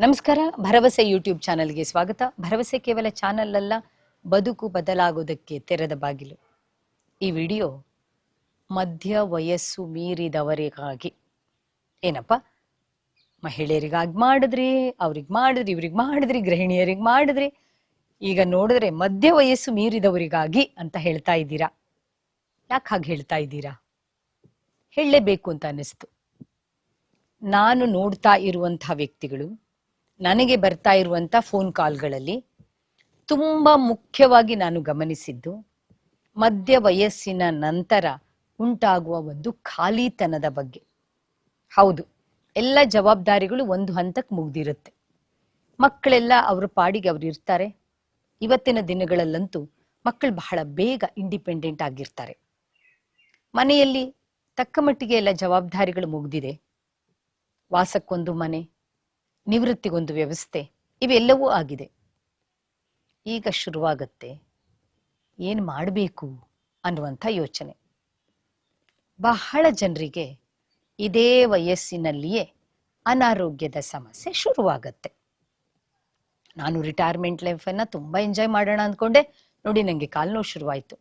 ನಮಸ್ಕಾರ, ಭರವಸೆ ಯೂಟ್ಯೂಬ್ ಚಾನಲ್ಗೆ ಸ್ವಾಗತ. ಭರವಸೆ ಕೇವಲ ಚಾನಲ್ ಅಲ್ಲ ಬದುಕು ಬದಲಾಗೋದಕ್ಕೆ ತೆರೆದ ಬಾಗಿಲು. ಈ ವಿಡಿಯೋ ಮಧ್ಯ ವಯಸ್ಸು ಮೀರಿದವರಿಗಾಗಿ. ಏನಪ್ಪ? ಮಹಿಳೆಯರಿಗಾಗಿ ಮಾಡಿದ್ರಿ, ಅವ್ರಿಗೆ ಮಾಡಿದ್ರಿ, ಇವ್ರಿಗೆ ಮಾಡಿದ್ರಿ, ಗೃಹಿಣಿಯರಿಗೆ ಮಾಡಿದ್ರಿ. ಈಗ ನೋಡಿದ್ರೆ ಮಧ್ಯ ವಯಸ್ಸು ಮೀರಿದವರಿಗಾಗಿ ಅಂತ ಹೇಳ್ತಾ ಇದ್ದೀರಾ? ಯಾಕೆ ಹಾಗೆ ಹೇಳ್ತಾ ಇದ್ದೀರಾ? ಹೇಳಲೇಬೇಕು ಅಂತ ಅನ್ನಿಸ್ತು. ನಾನು ನೋಡ್ತಾ ಇರುವಂತಹ ವ್ಯಕ್ತಿಗಳು ನನಗೆ ಬರ್ತಾ ಇರುವಂಥ ಫೋನ್ ಕಾಲ್ಗಳಲ್ಲಿ ತುಂಬ ಮುಖ್ಯವಾಗಿ ನಾನು ಗಮನಿಸಿದ್ದು, ಮಧ್ಯ ವಯಸ್ಸಿನ ನಂತರ ಉಂಟಾಗುವ ಒಂದು ಖಾಲಿತನದ ಬಗ್ಗೆ. ಹೌದು, ಎಲ್ಲ ಜವಾಬ್ದಾರಿಗಳು ಒಂದು ಹಂತಕ್ಕೆ ಮುಗ್ದಿರುತ್ತೆ. ಮಕ್ಕಳೆಲ್ಲ ಅವ್ರ ಪಾಡಿಗೆ ಅವ್ರು ಇರ್ತಾರೆ. ಇವತ್ತಿನ ದಿನಗಳಲ್ಲಂತೂ ಮಕ್ಕಳು ಬಹಳ ಬೇಗ ಇಂಡಿಪೆಂಡೆಂಟ್ ಆಗಿರ್ತಾರೆ. ಮನೆಯಲ್ಲಿ ತಕ್ಕ ಮಟ್ಟಿಗೆ ಎಲ್ಲ ಜವಾಬ್ದಾರಿಗಳು ಮುಗ್ದಿದೆ. ವಾಸಕ್ಕೊಂದು ಮನೆ ನಿವೃತ್ತಿಗೊಂದು ವ್ಯವಸ್ಥೆ ಇವೆಲ್ಲವೂ ಆಗಿದೆ. ಈಗ ಶುರುವಾಗತ್ತೆ. ಏನು ಮಾಡಬೇಕು ಅನ್ನುವಂಥ ಯೋಚನೆ. ಬಹಳ ಜನರಿಗೆ ಇದೇ ವಯಸ್ಸಿನಲ್ಲಿಯೇ ಅನಾರೋಗ್ಯದ ಸಮಸ್ಯೆ ಶುರುವಾಗತ್ತೆ. ನಾನು ರಿಟೈರ್ಮೆಂಟ್ ಲೈಫನ್ನು ತುಂಬ ಎಂಜಾಯ್ ಮಾಡೋಣ ಅಂದ್ಕೊಂಡೆ. ನೋಡಿ ನನಗೆ ಕಾಲು ನೋವು ಶುರುವಾಯಿತು.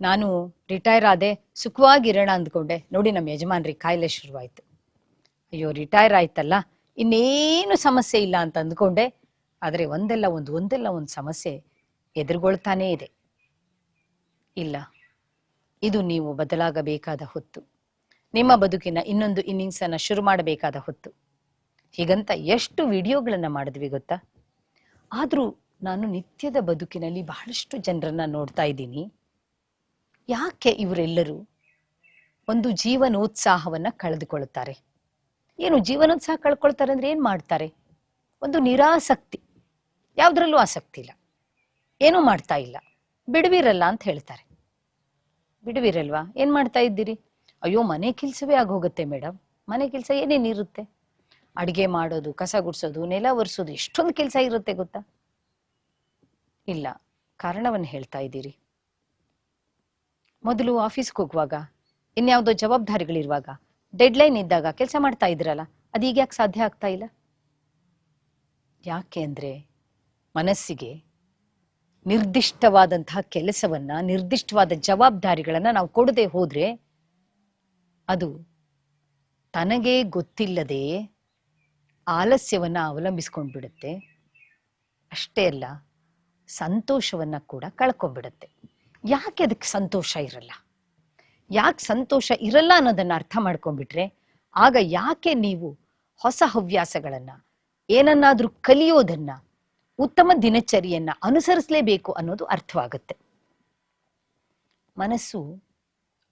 ನಾನು ರಿಟೈರ್ ಆದೆ ಸುಖವಾಗಿರೋಣ ಅಂದ್ಕೊಂಡೆ. ನೋಡಿ ನಮ್ಮ ಯಜಮಾನ್ರಿಗೆ ಕಾಯಿಲೆ ಶುರುವಾಯಿತು. ಅಯ್ಯೋ ರಿಟೈರ್ ಆಯ್ತಲ್ಲ? ಇನ್ನೇನು ಸಮಸ್ಯೆ ಇಲ್ಲ ಅಂತ ಅಂದ್ಕೊಂಡೆ. ಆದರೆ ಒಂದಲ್ಲ ಒಂದು ಒಂದಲ್ಲ ಒಂದು ಸಮಸ್ಯೆ ಎದುರುಗೊಳ್ತಾನೇ ಇದೆ. ಇಲ್ಲ, ಇದು ನೀವು ಬದಲಾಗಬೇಕಾದ ಹೊತ್ತು. ನಿಮ್ಮ ಬದುಕಿನ ಇನ್ನೊಂದು ಇನ್ನಿಂಗ್ಸ್ ಅನ್ನ ಶುರು ಮಾಡಬೇಕಾದ ಹೊತ್ತು. ಹೀಗಂತ ಎಷ್ಟು ವಿಡಿಯೋಗಳನ್ನು ಮಾಡಿದ್ವಿ ಗೊತ್ತಾ? ಆದರೂ ನಾನು ನಿತ್ಯದ ಬದುಕಿನಲ್ಲಿ ಬಹಳಷ್ಟು ಜನರನ್ನ ನೋಡ್ತಾ ಇದ್ದೀನಿ. ಯಾಕೆ ಇವರೆಲ್ಲರೂ ಒಂದು ಜೀವನೋತ್ಸಾಹವನ್ನು ಕಳೆದುಕೊಳ್ಳುತ್ತಾರೆ? ಏನು ಜೀವನೋತ್ಸಾಹ ಕಳ್ಕೊಳ್ತಾರೆ ಅಂದ್ರೆ ಏನ್ ಮಾಡ್ತಾರೆ? ಒಂದು ನಿರಾಸಕ್ತಿ. ಯಾವ್ದ್ರಲ್ಲೂ ಆಸಕ್ತಿ ಇಲ್ಲ. ಏನೂ ಮಾಡ್ತಾ ಇಲ್ಲ. ಬಿಡುವಿರಲ್ಲ ಅಂತ ಹೇಳ್ತಾರೆ. ಬಿಡುವಿರಲ್ವಾ? ಏನ್ ಮಾಡ್ತಾ ಇದ್ದೀರಿ? ಅಯ್ಯೋ, ಮನೆ ಕೆಲಸವೇ ಆಗೋಗುತ್ತೆ ಮೇಡಮ್ ಮನೆ ಕೆಲಸ ಏನೇನಿರುತ್ತೆ ಅಡಿಗೆ ಮಾಡೋದು, ಕಸ ಗುಡಿಸೋದು, ನೆಲ ಒರೆಸೋದು, ಎಷ್ಟೊಂದು ಕೆಲಸ ಇರುತ್ತೆ ಗೊತ್ತಾ? ಇಲ್ಲ. ಕಾರಣವನ್ನು ಹೇಳ್ತಾ ಇದ್ದೀರಿ. ಮೊದಲು ಆಫೀಸ್ಗೆ ಹೋಗುವಾಗ, ಇನ್ಯಾವುದೋ ಜವಾಬ್ದಾರಿಗಳಿರುವಾಗ ಡೆಡ್ಲೈನ್ ಇದ್ದಾಗ ಕೆಲಸ ಮಾಡ್ತಾ ಇದ್ರಲ್ಲ, ಅದು ಈಗ ಯಾಕೆ ಸಾಧ್ಯ ಆಗ್ತಾ ಇಲ್ಲ? ಯಾಕೆ ಅಂದ್ರೆ ಮನಸ್ಸಿಗೆ ನಿರ್ದಿಷ್ಟವಾದಂತಹ ಕೆಲಸವನ್ನ, ನಿರ್ದಿಷ್ಟವಾದ ಜವಾಬ್ದಾರಿಗಳನ್ನ ನಾವು ಕೊಡದೆ ಹೋದ್ರೆ ಅದು ತನಗೇ ಗೊತ್ತಿಲ್ಲದೆ ಆಲಸ್ಯವನ್ನ ಅವಲಂಬಿಸ್ಕೊಂಡ್ಬಿಡುತ್ತೆ. ಅಷ್ಟೇ ಅಲ್ಲ, ಸಂತೋಷವನ್ನ ಕೂಡ ಕಳ್ಕೊಂಡ್ಬಿಡುತ್ತೆ. ಯಾಕೆ ಅದಕ್ಕೆ ಸಂತೋಷ ಇರಲ್ಲ? ಯಾಕೆ ಸಂತೋಷ ಇರಲ್ಲ ಅನ್ನೋದನ್ನ ಅರ್ಥ ಮಾಡ್ಕೊಂಡ್ಬಿಟ್ರೆ, ಆಗ ಯಾಕೆ ನೀವು ಹೊಸ ಹವ್ಯಾಸಗಳನ್ನ, ಏನನ್ನಾದರೂ ಕಲಿಯೋದನ್ನ, ಉತ್ತಮ ದಿನಚರಿಯನ್ನ ಅನುಸರಿಸಲೇಬೇಕು ಅನ್ನೋದು ಅರ್ಥವಾಗುತ್ತೆ. ಮನಸ್ಸು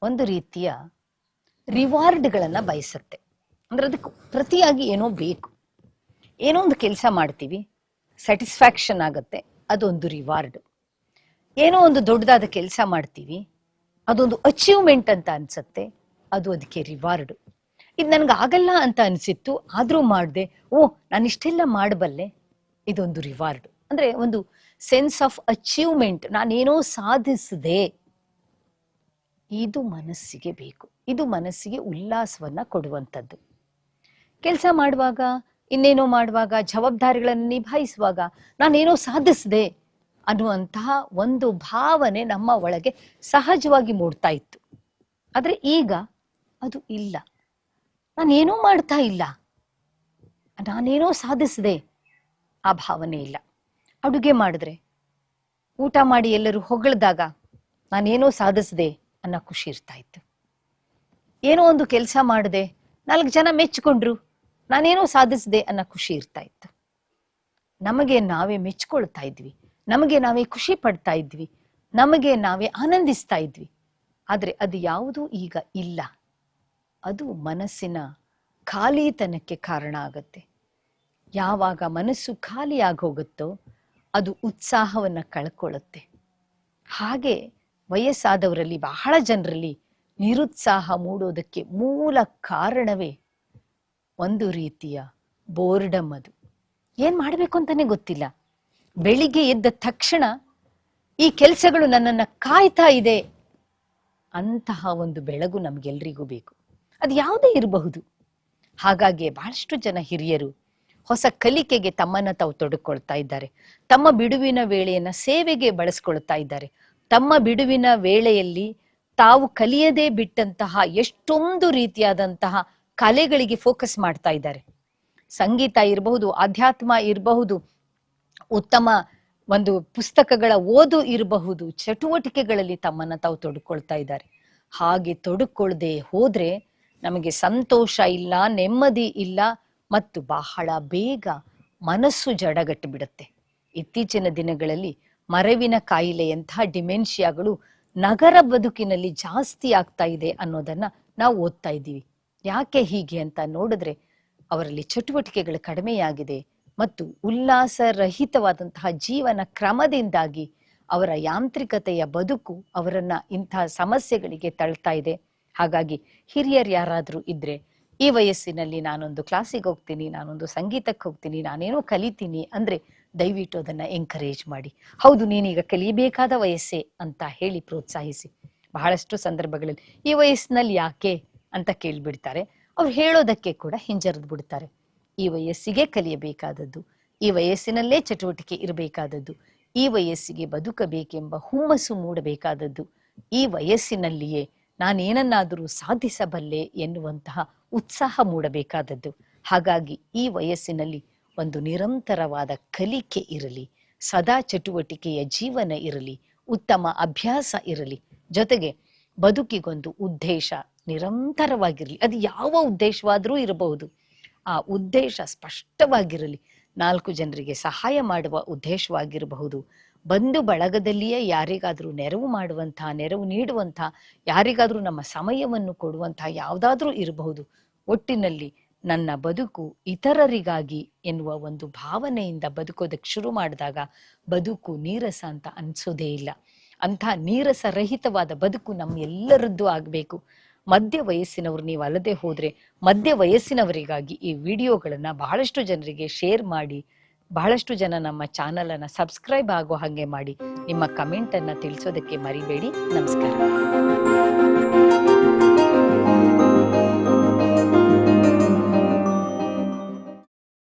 ಒಂದು ರೀತಿಯ ರಿವಾರ್ಡ್ಗಳನ್ನ ಬಯಸುತ್ತೆ. ಅಂದ್ರೆ ಅದಕ್ಕೆ ಪ್ರತಿಯಾಗಿ ಏನೋ ಬೇಕು. ಏನೋ ಒಂದು ಕೆಲಸ ಮಾಡ್ತೀವಿ, ಸ್ಯಾಟಿಸ್ಫ್ಯಾಕ್ಷನ್ ಆಗುತ್ತೆ, ಅದೊಂದು ರಿವಾರ್ಡ್. ಏನೋ ಒಂದು ದೊಡ್ಡದಾದ ಕೆಲಸ ಮಾಡ್ತೀವಿ ಅದೊಂದು ಅಚೀವ್ಮೆಂಟ್ ಅಂತ ಅನ್ಸತ್ತೆ. ಅದು ಅದಕ್ಕೆ ರಿವಾರ್ಡ್ ಇದು ನನ್ಗೆ ಆಗಲ್ಲ ಅಂತ ಅನಿಸಿತ್ತು, ಆದ್ರೂ ಮಾಡಿದೆ, ಓ, ನಾನು ಇಷ್ಟೆಲ್ಲ ಮಾಡಬಲ್ಲೆ, ಇದೊಂದು ರಿವಾರ್ಡ್ ಅಂದ್ರೆ ಒಂದು ಸೆನ್ಸ್ ಆಫ್ ಅಚೀವ್ಮೆಂಟ್ ನಾನೇನೋ ಸಾಧಿಸಿದೆ. ಇದು ಮನಸ್ಸಿಗೆ ಬೇಕು. ಇದು ಮನಸ್ಸಿಗೆ ಉಲ್ಲಾಸವನ್ನ ಕೊಡುವಂಥದ್ದು ಕೆಲಸ ಮಾಡುವಾಗ, ಇನ್ನೇನೋ ಮಾಡುವಾಗ, ಜವಾಬ್ದಾರಿಗಳನ್ನು ನಿಭಾಯಿಸುವಾಗ ನಾನೇನೋ ಸಾಧಿಸಿದೆ. ಅನ್ನುವಂತಹ ಒಂದು ಭಾವನೆ ನಮ್ಮ ಒಳಗೆ ಸಹಜವಾಗಿ ಮೂಡ್ತಾ ಇತ್ತು. ಆದರೆ ಈಗ ಅದು ಇಲ್ಲ. ನಾನೇನೂ ಮಾಡ್ತಾ ಇಲ್ಲ. ನಾನೇನೋ ಸಾಧಿಸಿದೆ ಆ ಭಾವನೆ ಇಲ್ಲ. ಅಡುಗೆ ಮಾಡಿದ್ರೆ, ಊಟ ಮಾಡಿ ಎಲ್ಲರೂ ಹೊಗಳಿದಾಗ ನಾನೇನೋ ಸಾಧಿಸಿದೆ ಅನ್ನೋ ಖುಷಿ ಇರ್ತಾ ಇತ್ತು. ಏನೋ ಒಂದು ಕೆಲಸ ಮಾಡಿದೆ, ನಾಲ್ಕು ಜನ ಮೆಚ್ಚಿಕೊಂಡ್ರು ನಾನೇನೋ ಸಾಧಿಸಿದೆ ಅನ್ನೋ ಖುಷಿ ಇರ್ತಾ ಇತ್ತು. ನಮಗೆ ನಾವೇ ಮೆಚ್ಕೊಳ್ತಾ ಇದ್ವಿ. ನಮಗೆ ನಾವೇ ಖುಷಿ ಪಡ್ತಾ ಇದ್ವಿ. ನಮಗೆ ನಾವೇ ಆನಂದಿಸ್ತಾ ಇದ್ವಿ. ಆದರೆ ಅದು ಯಾವುದೂ ಈಗ ಇಲ್ಲ. ಅದು ಮನಸ್ಸಿನ ಖಾಲಿತನಕ್ಕೆ ಕಾರಣ ಆಗತ್ತೆ. ಯಾವಾಗ ಮನಸ್ಸು ಖಾಲಿಯಾಗಿ ಹೋಗುತ್ತೋ ಅದು ಉತ್ಸಾಹವನ್ನ ಕಳ್ಕೊಳ್ಳುತ್ತೆ. ಹಾಗೆ ವಯಸ್ಸಾದವರಲ್ಲಿ, ಬಹಳ ಜನರಲ್ಲಿ ನಿರುತ್ಸಾಹ ಮೂಡೋದಕ್ಕೆ ಮೂಲ ಕಾರಣವೇ ಒಂದು ರೀತಿಯ ಬೋರ್ಡಮ್ ಅದು. ಏನ್ ಮಾಡ್ಬೇಕು ಅಂತಾನೆ ಗೊತ್ತಿಲ್ಲ. ಬೆಳಿಗ್ಗೆ ಎದ್ದ ತಕ್ಷಣ ಈ ಕೆಲಸಗಳು ನನ್ನನ್ನು ಕಾಯ್ತಾ ಇದೆ ಅಂತಹ ಒಂದು ಬೆಳಗು ನಮ್ಗೆಲ್ರಿಗೂ ಬೇಕು. ಅದು ಯಾವುದೇ ಇರಬಹುದು. ಹಾಗಾಗಿ ಬಹಳಷ್ಟು ಜನ ಹಿರಿಯರು ಹೊಸ ಕಲಿಕೆಗೆ ತಮ್ಮನ್ನ ತಾವು ತೊಡಕೊಳ್ತಾ ಇದ್ದಾರೆ. ತಮ್ಮ ಬಿಡುವಿನ ವೇಳೆಯನ್ನ ಸೇವೆಗೆ ಬಳಸ್ಕೊಳ್ತಾ ಇದ್ದಾರೆ. ತಮ್ಮ ಬಿಡುವಿನ ವೇಳೆಯಲ್ಲಿ ತಾವು ಕಲಿಯದೇ ಬಿಟ್ಟಂತಹ ಎಷ್ಟೊಂದು ರೀತಿಯಾದಂತಹ ಕಲೆಗಳಿಗೆ ಫೋಕಸ್ ಮಾಡ್ತಾ ಇದ್ದಾರೆ. ಸಂಗೀತ ಇರಬಹುದು ಆಧ್ಯಾತ್ಮ ಇರಬಹುದು ಉತ್ತಮ ಒಂದು ಪುಸ್ತಕಗಳ ಓದು ಇರಬಹುದು, ಚಟುವಟಿಕೆಗಳಲ್ಲಿ ತಮ್ಮನ್ನ ತಾವು ತೊಡ್ಕೊಳ್ತಾ ಇದ್ದಾರೆ. ಹಾಗೆ ತೊಡಕೊಳ್ಳದೆ ಹೋದ್ರೆ ನಮಗೆ ಸಂತೋಷ ಇಲ್ಲ, ನೆಮ್ಮದಿ ಇಲ್ಲ ಮತ್ತು ಬಹಳ ಬೇಗ ಮನಸ್ಸು ಜಡಗಟ್ಟು ಬಿಡುತ್ತೆ ಇತ್ತೀಚಿನ ದಿನಗಳಲ್ಲಿ ಮರವಿನ ಕಾಯಿಲೆಯಂತಹ ಡಿಮೆನ್ಷಿಯಾಗಳು ನಗರ ಬದುಕಿನಲ್ಲಿ ಜಾಸ್ತಿ ಆಗ್ತಾ ಇದೆ ಅನ್ನೋದನ್ನ ನಾವು ಓದ್ತಾ ಇದ್ದೀವಿ. ಯಾಕೆ ಹೀಗೆ ಅಂತ ನೋಡಿದ್ರೆ ಅವರಲ್ಲಿ ಚಟುವಟಿಕೆಗಳು ಕಡಿಮೆಯಾಗಿದೆ. ಮತ್ತು ಉಲ್ಲಾಸರಹಿತವಾದಂತಹ ಜೀವನ ಕ್ರಮದಿಂದಾಗಿ ಅವರ ಯಾಂತ್ರಿಕತೆಯ ಬದುಕು ಅವರನ್ನ ಇಂತಹ ಸಮಸ್ಯೆಗಳಿಗೆ ತಳ್ತಾ ಇದೆ. ಹಾಗಾಗಿ ಹಿರಿಯರು ಯಾರಾದರೂ ಇದ್ರೆ ಈ ವಯಸ್ಸಿನಲ್ಲಿ ನಾನೊಂದು ಕ್ಲಾಸಿಗೆ ಹೋಗ್ತೀನಿ, ನಾನೊಂದು ಸಂಗೀತಕ್ಕೆ ಹೋಗ್ತೀನಿ, ನಾನೇನೋ ಕಲಿತೀನಿ ಅಂದ್ರೆ ದಯವಿಟ್ಟು ಅದನ್ನ ಎಂಕರೇಜ್ ಮಾಡಿ. ಹೌದು, ನೀನೀಗ ಕಲಿಬೇಕಾದ ವಯಸ್ಸೇ ಅಂತ ಹೇಳಿ ಪ್ರೋತ್ಸಾಹಿಸಿ. ಬಹಳಷ್ಟು ಸಂದರ್ಭಗಳಲ್ಲಿ ಈ ವಯಸ್ಸಿನಲ್ಲಿ ಯಾಕೆ ಅಂತ ಕೇಳ್ಬಿಡ್ತಾರೆ. ಅವ್ರು ಹೇಳೋದಕ್ಕೆ ಕೂಡ ಹಿಂಜರಿದು ಬಿಡ್ತಾರೆ ಈ ವಯಸ್ಸಿಗೆ ಕಲಿಯಬೇಕಾದದ್ದು, ಈ ವಯಸ್ಸಿನಲ್ಲೇ ಚಟುವಟಿಕೆ ಇರಬೇಕಾದದ್ದು, ಈ ವಯಸ್ಸಿಗೆ ಬದುಕಬೇಕೆಂಬ ಹುಮ್ಮಸ್ಸು ಮೂಡಬೇಕಾದದ್ದು, ಈ ವಯಸ್ಸಿನಲ್ಲಿಯೇ ನಾನೇನನ್ನಾದರೂ ಸಾಧಿಸಬಲ್ಲೆ ಎನ್ನುವಂತಹ ಉತ್ಸಾಹ ಮೂಡಬೇಕಾದದ್ದು. ಹಾಗಾಗಿ ಈ ವಯಸ್ಸಿನಲ್ಲಿ ಒಂದು ನಿರಂತರವಾದ ಕಲಿಕೆ ಇರಲಿ, ಸದಾ ಚಟುವಟಿಕೆಯ ಜೀವನ ಇರಲಿ, ಉತ್ತಮ ಅಭ್ಯಾಸ ಇರಲಿ, ಜೊತೆಗೆ ಬದುಕಿಗೊಂದು ಉದ್ದೇಶ ನಿರಂತರವಾಗಿರಲಿ. ಅದು ಯಾವ ಉದ್ದೇಶವಾದರೂ ಇರಬಹುದು. ಆ ಉದ್ದೇಶ ಸ್ಪಷ್ಟವಾಗಿರಲಿ. ನಾಲ್ಕು ಜನರಿಗೆ ಸಹಾಯ ಮಾಡುವ ಉದ್ದೇಶವಾಗಿರಬಹುದು. ಬಂಧು ಬಳಗದಲ್ಲಿಯೇ ಯಾರಿಗಾದರೂ ನೆರವು ಮಾಡುವಂಥ, ನೆರವು ನೀಡುವಂಥ, ಯಾರಿಗಾದರೂ ನಮ್ಮ ಸಮಯವನ್ನು ಕೊಡುವಂಥ ಯಾವುದಾದ್ರೂ ಇರಬಹುದು. ಒಟ್ಟಿನಲ್ಲಿ ನನ್ನ ಬದುಕು ಇತರರಿಗಾಗಿ ಎನ್ನುವ ಒಂದು ಭಾವನೆಯಿಂದ ಬದುಕೋದಕ್ಕೆ ಶುರು ಮಾಡಿದಾಗ ಬದುಕು ನೀರಸ ಅಂತ ಅನ್ಸೋದೇ ಇಲ್ಲ. ಅಂಥ ನೀರಸ ರಹಿತವಾದ ಬದುಕು ನಮ್ಮ ಎಲ್ಲರದ್ದು ಆಗಬೇಕು. ಮಧ್ಯ ವಯಸ್ಸಿನವರು ನೀವು ಅಲ್ಲದೆ ಹೋದ್ರೆ ಮಧ್ಯ ವಯಸ್ಸಿನವರಿಗಾಗಿ ಈ ವಿಡಿಯೋಗಳನ್ನ ಬಹಳಷ್ಟು ಜನರಿಗೆ ಶೇರ್ ಮಾಡಿ, ಬಹಳಷ್ಟು ಜನ ನಮ್ಮ ಚಾನಲ್ ಅನ್ನ ಸಬ್ಸ್ಕ್ರೈಬ್ ಆಗೋ ಹಾಗೆ ಮಾಡಿ. ನಿಮ್ಮ ಕಮೆಂಟ್ ಅನ್ನ ತಿಳಿಸೋದಕ್ಕೆ ಮರಿಬೇಡಿ. ನಮಸ್ಕಾರ.